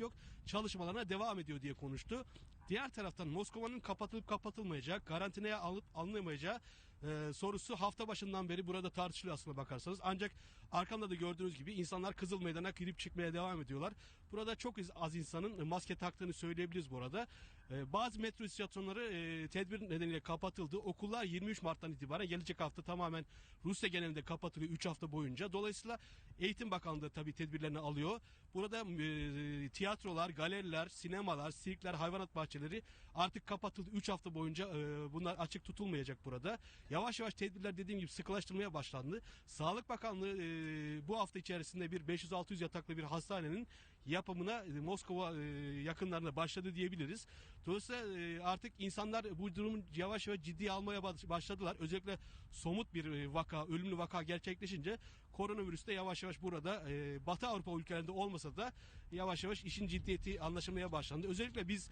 yok çalışmalarına devam ediyor diye konuştu. Diğer taraftan Moskova'nın kapatılıp kapatılmayacağı, karantinaya alıp alınamayacağı e, sorusu hafta başından beri burada tartışılıyor aslında bakarsanız. Ancak arkamda da gördüğünüz gibi insanlar Kızıl Meydan'a girip çıkmaya devam ediyorlar. Burada çok az- insanın maske taktığını söyleyebiliriz bu arada. E, bazı metro istasyonları e, tedbir nedeniyle kapatıldı. Okullar 23 Mart'tan itibaren gelecek hafta tamamen Rusya genelinde kapatılıyor 3 hafta boyunca. Dolayısıyla Eğitim Bakanlığı tabii tedbirlerini alıyor. Burada e, tiyatrolar, galeriler, sinemalar, sirkler, hayvanat bahçeleri artık kapatıldı. 3 hafta boyunca e, bunlar açık tutulmayacak burada. Yavaş yavaş tedbirler dediğim gibi sıkılaştırmaya başlandı. Sağlık Bakanlığı e, bu hafta içerisinde bir 500-600 yataklı bir hastanenin yapımına e, Moskova e, yakınlarına başladı diyebiliriz. Dolayısıyla e, artık insanlar bu durumun yavaş yavaş ciddiye almaya baş- başladılar. Özellikle somut bir e, vaka, ölümlü vaka gerçekleşince koronavirüs de yavaş yavaş burada e, Batı Avrupa ülkelerinde olmasa da yavaş yavaş işin ciddiyeti anlaşılmaya başlandı. Özellikle biz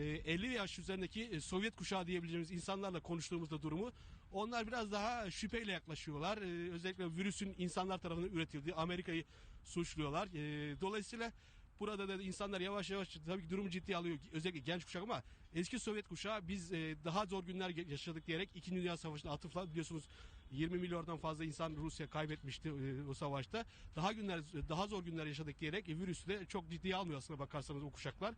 50 yaş üzerindeki e, Sovyet kuşağı diyebileceğimiz insanlarla konuştuğumuzda durumu onlar biraz daha şüpheyle yaklaşıyorlar. E, özellikle virüsün insanlar tarafından üretildiği Amerika'yı suçluyorlar. E, dolayısıyla Burada da insanlar yavaş yavaş tabii ki durumu ciddiye alıyor. Özellikle genç kuşak ama eski Sovyet kuşağı biz e, daha zor günler yaşadık diyerek 2. Dünya Savaşı'nda atıfla biliyorsunuz 20 milyondan fazla insan Rusya kaybetmişti e, o savaşta. Daha günler daha zor günler yaşadık diyerek e, virüsü de çok ciddiye almıyor aslında bakarsanız o kuşaklar.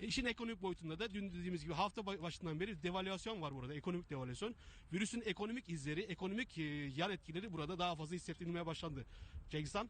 E, işin ekonomik boyutunda da dün dediğimiz gibi hafta ba- başından beri devalüasyon var burada. Ekonomik devalüasyon. Virüsün ekonomik izleri, ekonomik e, yan etkileri burada daha fazla hissettirilmeye başlandı. Cengiz Han?